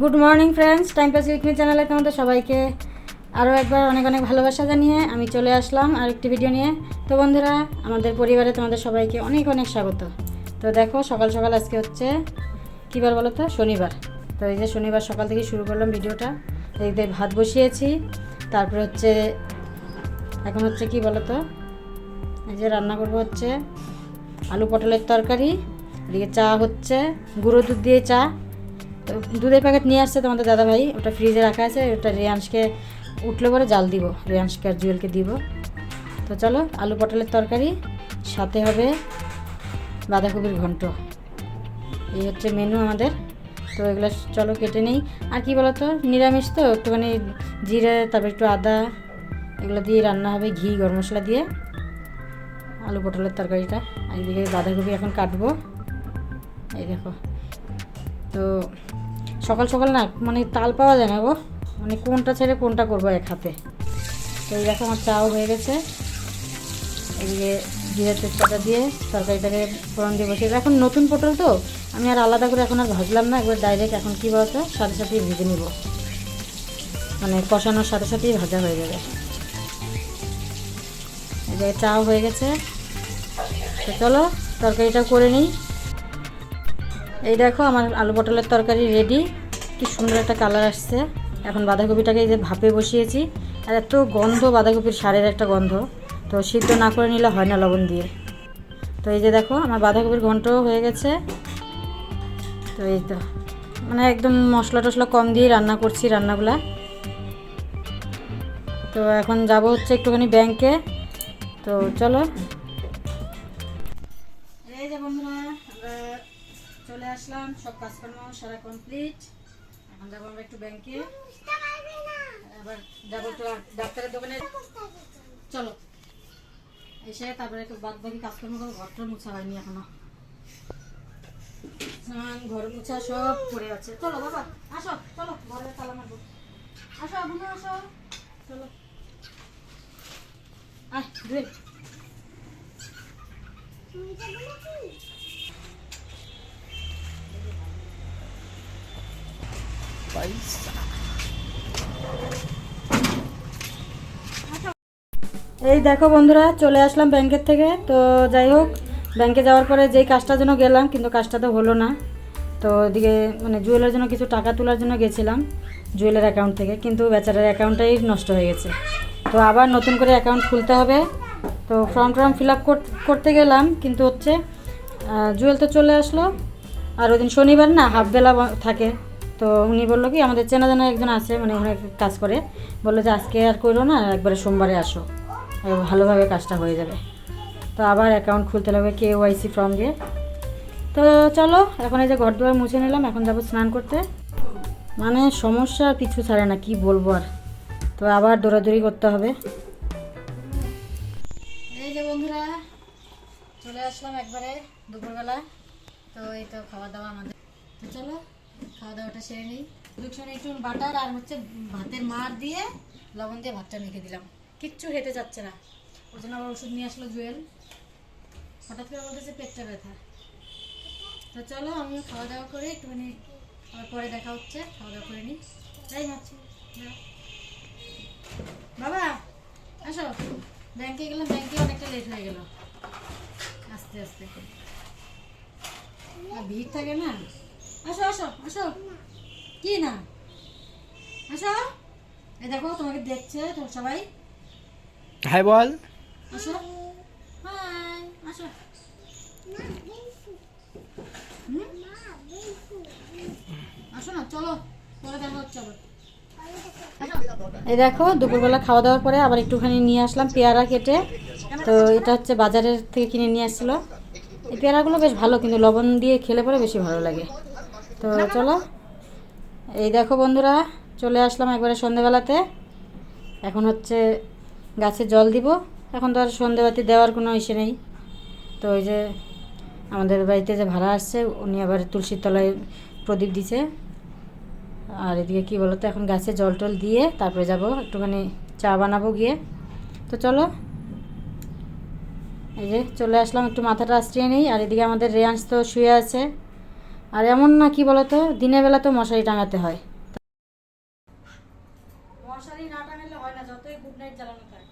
Good morning friends time pass with me চ্যানেলে তোমাদের সবাইকে আরও একবার অনেক অনেক ভালোবাসা জানিয়ে আমি চলে আসলাম আর একটি ভিডিও নিয়ে। তো বন্ধুরা, আমাদের পরিবারে তোমাদের সবাইকে অনেক অনেক স্বাগত। তো দেখো, সকাল সকাল আজকে হচ্ছে, কী বার বলো তো? শনিবার। তো এই যে শনিবার সকাল থেকে শুরু করলাম ভিডিওটা এই যে ভাত বসিয়েছি, তারপরে হচ্ছে, এখন হচ্ছে কি বলো তো? এই যে রান্না করব হচ্ছে আলু পটলের তরকারি, এদিকে চা হচ্ছে, গুঁড়ো দুধ দিয়ে চা। তো দুধের প্যাকেট নিয়ে আসছে তোমাদের দাদা ভাই ওটা ফ্রিজে রাখা আছে, ওটা রিয়াংশকে উঠলে পরে জাল দিব রিয়াংশকে আর জুয়েলকে দিব। তো চলো, আলু পটলের তরকারি, সাথে হবে বাঁধাকপির ঘন্ট। এই হচ্ছে মেনু আমাদের। তো এগুলো চলো কেটে নেই। আর কি বলো তো নিরামিষ তো, একটুখানি জিরে, তারপর একটু আদা, এগুলো দিয়ে রান্না হবে ঘি, গরম মশলা দিয়ে। আলু পটলের তরকারিটা। আর এদিকে বাঁধাকপি এখন কাটবো। এই দেখো। তো সকাল সকাল না মানে তাল পাওয়া যায় না গো। মানে কোনটা ছেড়ে কোনটা করব এক হাতে। তো এই দেখো আমার চাও হয়ে গেছে। এদিকে জিরে তেজপাতা দিয়ে তরকারিটাকে ফোড়ন দিয়ে বসিয়ে এখন নতুন পটল তো, আমি আর আলাদা করে এখন আর ভাজলাম না। একবার ডাইরেক্ট এখন কী বলতো, সাথে সাথেই ভেজে নিব। মানে কষানোর সাথে সাথেই ভাজা হয়ে যাবে। এই চাও হয়ে গেছে। তো চলো তরকারিটা করে নিই। এই দেখো আমার আলু পটলের তরকারি রেডি কি সুন্দর একটা কালার আসছে। এখন বাঁধাকপিটাকে এই যে ভাপে বসিয়েছি। আর এত গন্ধ, বাঁধাকপির সারের একটা গন্ধ। তো সিদ্ধ না করে নিলে হয় না লবণ দিয়ে। তো এই যে দেখো, আমার বাঁধাকপির ঘন্টও হয়ে গেছে। তো এই তো মানে একদম মশলা টশলা কম দিয়ে রান্না করছি রান্নাগুলা। তো এখন যাব হচ্ছে একটুখানি ব্যাংকে তো চলো আসলাম, সব কাজকর্ম সারা কমপ্লিট এখন যাব আমরা একটু ব্যাংকে আবার যাব তো ডাক্তারের দোকানে। চলো। এসে তারপরে একটু বাদ বাকি কাজকর্ম করব, ঘরটা মুছা হয়নি এখনও। স্নান, ঘর মুছা, সব পড়ে আছে। চলো বাবা, আসো, চলো ঘরে তালা মারবো। আসো বন্ধু আসো। চলো। আয় দুই এই দেখো বন্ধুরা, চলে আসলাম ব্যাংকের থেকে। তো যাই হোক, ব্যাংকে যাওয়ার পরে যেই কাজটার জন্য গেলাম, কিন্তু কাজটা তো হলো না। তো ওদিকে মানে জুয়েলের জন্য কিছু টাকা তোলার জন্য গেছিলাম, জুয়েলের অ্যাকাউন্ট থেকে। কিন্তু বেচারার অ্যাকাউন্টটাই নষ্ট হয়ে গেছে। তো আবার নতুন করে অ্যাকাউন্ট খুলতে হবে। তো ফর্ম টর্ম ফিল আপ করতে গেলাম, কিন্তু হচ্ছে জুয়েল তো চলে আসলো। আর ওই দিন শনিবার না হাফবেলা থাকে। তো উনি বলল কি, আমাদের চেনা জানা একজন আছে মানে ওখানে কাজ করে। বলল যে, আজকে আর করো না, একবারে সোমবারে আসো। ভালোভাবে কাজটা হয়ে যাবে। তো আবার অ্যাকাউন্ট খুলতে লাগবে কে ওয়াইসি ফর্ম দিয়ে। তো চলো, এখন এই যে ঘর দুয়ার মুছে নিলাম, এখন যাব স্নান করতে। মানে সমস্যা পিছু ছাড়ে না, কি বলব আর। তো আবার দৌড়াদৌড়ি করতে হবে। এই যে বন্ধুরা, চলে আসলাম একবারে দুপুরবেলা। তো এই তো খাওয়া দাওয়া আমাদের। তো চলো খাওয়া দাওয়াটা সেরে নিই। দুটো একটু বাটার আর হচ্ছে ভাতের মার দিয়ে লবণ দিয়ে ভাতটা মেখে দিলাম। কিচ্ছু হেঁটে যাচ্ছে না। ওর জন্য আবার ওষুধ নিয়ে আসলো জুয়েল। হঠাৎ করে বলতেছে পেটটা ব্যথা। তো চলো আমিও খাওয়া দাওয়া করে একটুখানি আবার পরে দেখা হচ্ছে খাওয়া দাওয়া করে নিই। তাই ভাবছি বাবা, আসো। ব্যাংকে গেলাম, ব্যাংকে অনেকটা লেট হয়ে গেল। আস্তে আস্তে। ভিড় থাকে না? আসো আসো আসো। কি না? আসো। এই দেখো তোমাকে দেখছে তো সবাই। হাই বল। আসো। হাই আসো। আসো না চলো। পরে দেখা হচ্ছে আবার। এই দেখো দুপুরবেলা খাওয়া দাওয়ার পরে আবার একটুখানি নিয়ে আসলাম পেয়ারা কেটে। তো এটা হচ্ছে বাজারের থেকে কিনে নিয়ে আসছিল। এই পেয়ারাগুলো বেশ ভালো কিন্তু লবণ দিয়ে খেলে পরে বেশি ভালো লাগে। তো চলো। এই দেখো বন্ধুরা চলে আসলাম একবারে সন্ধেবেলাতে। এখন হচ্ছে গাছে জল দিব। এখন তো আর সন্ধেবাতি দেওয়ার কোনো ইসে নেই। তো ওই যে আমাদের বাড়িতে যে ভাড়া আসছে উনি আবার তুলসীর তলায় প্রদীপ দিছে। আর এদিকে কি বলতো এখন গাছে জল টল দিয়ে তারপরে যাব একটুখানি চা বানাবো গিয়ে। তো চলো। এই যে চলে আসলাম একটু মাথাটা আশ্রিয়ে নিই। আর এদিকে আমাদের রেয়াংশ তো শুয়ে আছে। আর এমন না, কি বলতো? দিনের বেলা তো মশারি টাঙাতে হয়। মশারি না টাঙালে হয় না, যতই গুড নাইট জ্বালানো থাক।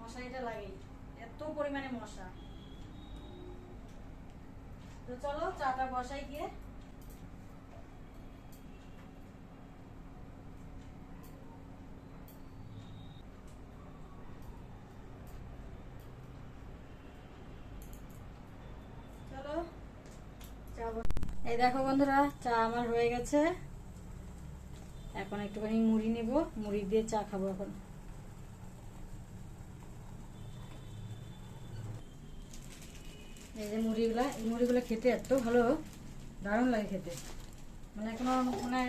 মশারিটা লাগেই। এত পরিমাণে মশা। তো চলো, চাটা বসাই গিয়ে চলো চা বস- এই দেখো বন্ধুরা, চা আমার হয়ে গেছে। এখন একটুখানি মুড়ি নিব। মুড়ি দিয়ে চা খাব এখন। এই যে মুড়িগুলা, এই মুড়িগুলো খেতে এত ভালো, দারুণ লাগে খেতে। মানে এখনও মানে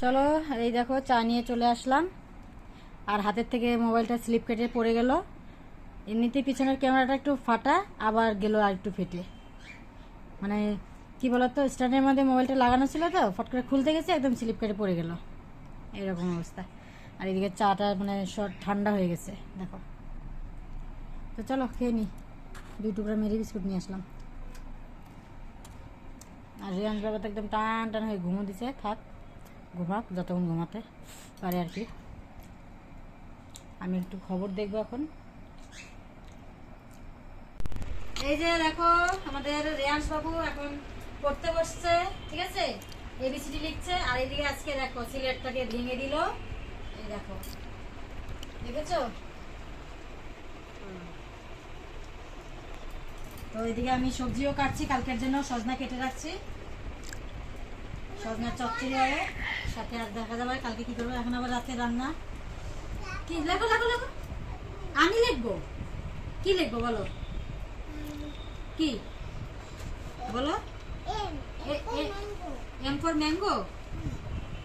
চলো এই দেখো, চা নিয়ে চলে আসলাম। আর হাতের থেকে মোবাইলটা স্লিপ কেটে পড়ে গেল। এমনিতেই পিছনের ক্যামেরাটা একটু ফাটা, আবার গেল আর একটু ফেটে। মানে কি বলতো, স্ট্যান্ডের মধ্যে মোবাইলটা লাগানো ছিল তো, ফট করে খুলতে গেছে, একদম স্লিপ কেটে পড়ে গেল। এরকম অবস্থা। আর এদিকে চাটা মানে শর্ট ঠান্ডা হয়ে গেছে, দেখো। তো চলো, খেয়ে নি। দুই টুকরা মেরি বিস্কুট নিয়ে আসলাম। আর রিয়ান বাবা তো একদম টান টান হয়ে ঘুমো দিছে, থাক। ঘুমাক, যতক্ষণ ঘুমাতে পারে আর কি। আমি একটু খবর দেখব এখন। এই যে দেখো, আমাদের রেয়াংশ বাবু এখন পড়তে বসছে, ঠিক আছে? এবিসিডি লিখছে, আর এদিকে আজকে দেখো, সিলেটটাকে ভেঙে দিল। এই দেখো, দেখেছ। তো এদিকে আমি সবজিও কাটছি, কালকের জন্য সজনা কেটে রাখছি। সজনার চচ্চড়ি হবে সাথে আর দেখা যাবে কালকে কি করব? এখন আবার রাতে রান্না। কি? লেখো লেখো লেখো। আমি লিখব? কি লিখব বলো? কি? বলো। M for mango?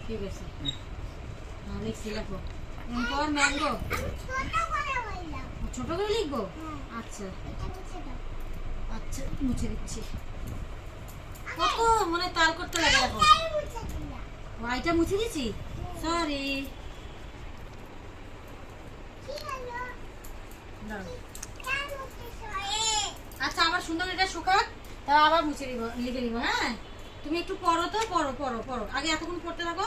ঠিক আছে। হ্যাঁ লিখছি লেখো। M for mango? ছোট করে লিখব? আচ্ছা। আচ্ছা মুছে দিচ্ছি। কত মানে করতে লাগে মুছে দিছি সরি আচ্ছা আবার সুন্দর এটা শুকাক আবার মুছে দিব, লিখে দিব হ্যাঁ? তুমি একটু পড়ো তো, পড়ো পড়ো পড়ো। আগে এতক্ষণ পড়তে থাকো।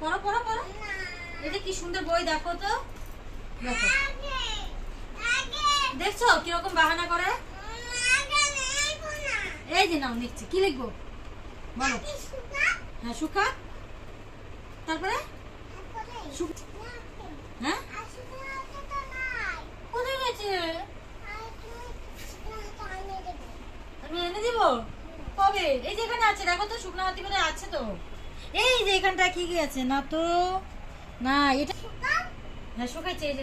পড়ো পড়ো পড়ো। এটা কি সুন্দর বই, দেখো তো। দেখো। দেখছ কীরকম বাহানা করে? এই যে নাও লিখছি কি লিখব? বলো। হ্যাঁ শুকা তারপরে? হ্যাঁ? কোথায় গেছে? আমি এনে দিব? কবে? এই যে এখানে আছে, দেখো তো, শুকনো হাতি করে আছে তো। এই যে এখানটা কি আছে? না তো, না, এটা হ্যাঁ শুকাইছে, এই যে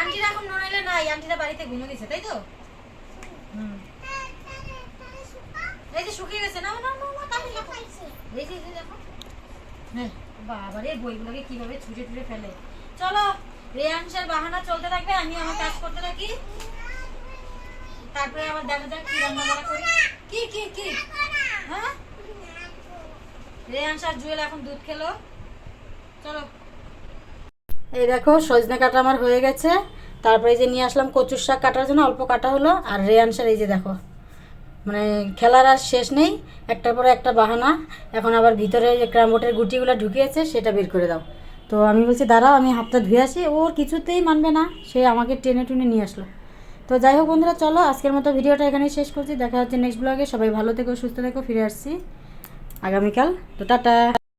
আন্টিরা এখন নড়াইলে নাই, আন্টিরা বাড়িতে ঘুমো দিছে তাই তো? হুম। এই যে শুকিয়ে গেছে না না না তাহলে লেখো। এই যে এই যে দেখো। বাবারে বইগুলোকে কীভাবে ছুটে ছুটে ফেলে। চলো রেয়াংশের বাহানা চলতে থাকবে আমি আমার কাজ করতে থাকি। তারপরে আবার দেখা যাক কি রান্না বান্না করি। কি কি কি? হ্যাঁ? রেয়াংশ আর জুয়েল এখন দুধ খেলো। চলো। এই দেখো সজনে কাটা আমার হয়ে গেছে। তারপরে এই যে নিয়ে আসলাম কচুর শাক কাটার জন্য অল্প কাটা হলো। আর রেয়াংশের এই যে দেখো। মানে খেলার আর শেষ নেই, একটার পরে একটা বাহানা, এখন আবার ভিতরে যে ক্রামবোটের গুটিগুলো ঢুকিয়েছে সেটা বের করে দাও। তো আমি বলছি, দাঁড়াও, আমি হাতটা ধুয়ে আসি। ওর কিছুতেই মানবে না, সে আমাকে টেনে টুনে নিয়ে আসলো। তো যাই হোক বন্ধুরা, চলো আজকের মতো ভিডিওটা এখানেই শেষ করছি। দেখা হচ্ছে নেক্সট ব্লগে সবাই ভালো থেকো, সুস্থ থেকো, ফিরে আসছি আগামীকাল। তো টাটা।